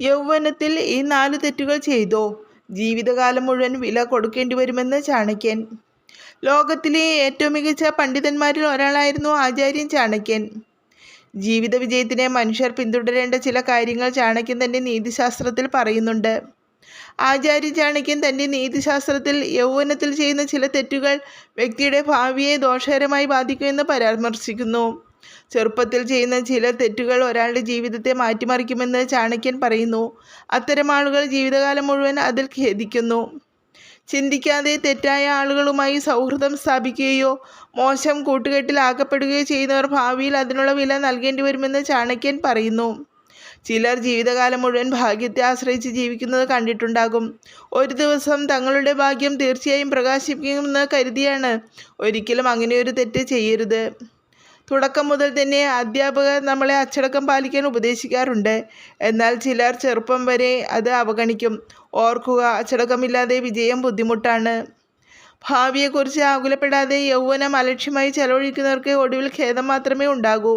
യൗവനത്തിൽ ഈ നാല് തെറ്റുകൾ ചെയ്തോ? ജീവിതകാലം മുഴുവൻ വില കൊടുക്കേണ്ടി വരുമെന്ന് ചാണക്യൻ. ലോകത്തിലെ ഏറ്റവും മികച്ച പണ്ഡിതന്മാരിൽ ഒരാളായിരുന്നു ആചാര്യൻ ചാണക്യൻ. ജീവിത വിജയത്തിനെ മനുഷ്യർ പിന്തുടരേണ്ട ചില കാര്യങ്ങൾ ചാണക്യൻ തന്റെ നീതിശാസ്ത്രത്തിൽ പറയുന്നുണ്ട്. ആചാര്യ ചാണക്യൻ തന്റെ നീതിശാസ്ത്രത്തിൽ യൗവനത്തിൽ ചെയ്യുന്ന ചില തെറ്റുകൾ വ്യക്തിയുടെ ഭാവിയെ ദോഷകരമായി ബാധിക്കുമെന്ന് പരാമർശിക്കുന്നു. ചെറുപ്പത്തിൽ ചെയ്യുന്ന ചില തെറ്റുകൾ ഒരാളുടെ ജീവിതത്തെ മാറ്റിമറിക്കുമെന്ന് ചാണക്യൻ പറയുന്നു. അത്തരം ആളുകൾ ജീവിതകാലം മുഴുവൻ അതിൽ ഖേദിക്കുന്നു. ചിന്തിക്കാതെ തെറ്റായ ആളുകളുമായി സൗഹൃദം സ്ഥാപിക്കുകയോ മോശം കൂട്ടുകെട്ടിലാക്കപ്പെടുകയോ ചെയ്യുന്നവർ ഭാവിയിൽ അതിനുള്ള വില നൽകേണ്ടി വരുമെന്ന് ചാണക്യൻ പറയുന്നു. ചിലർ ജീവിതകാലം മുഴുവൻ ഭാഗ്യത്തെ ആശ്രയിച്ച് ജീവിക്കുന്നത് കണ്ടിട്ടുണ്ടാകും. ഒരു ദിവസം തങ്ങളുടെ ഭാഗ്യം തീർച്ചയായും പ്രകാശിപ്പിക്കുമെന്ന് കരുതിയാണ്. ഒരിക്കലും അങ്ങനെയൊരു തെറ്റ് ചെയ്യരുത്. തുടക്കം മുതൽ തന്നെ അധ്യാപകർ നമ്മളെ അച്ചടക്കം പാലിക്കാൻ ഉപദേശിക്കാറുണ്ട്. എന്നാൽ ചിലർ ചെറുപ്പം വരെ അത് അവഗണിക്കും. ഓർക്കുക അച്ചടക്കമില്ലാതെ വിജയം ബുദ്ധിമുട്ടാണ്. ഭാവിയെക്കുറിച്ച് ആകുലപ്പെടാതെ യൗവനം അലക്ഷ്യമായി ചെലവഴിക്കുന്നവർക്ക് ഒടുവിൽ ഖേദം മാത്രമേ ഉണ്ടാകൂ.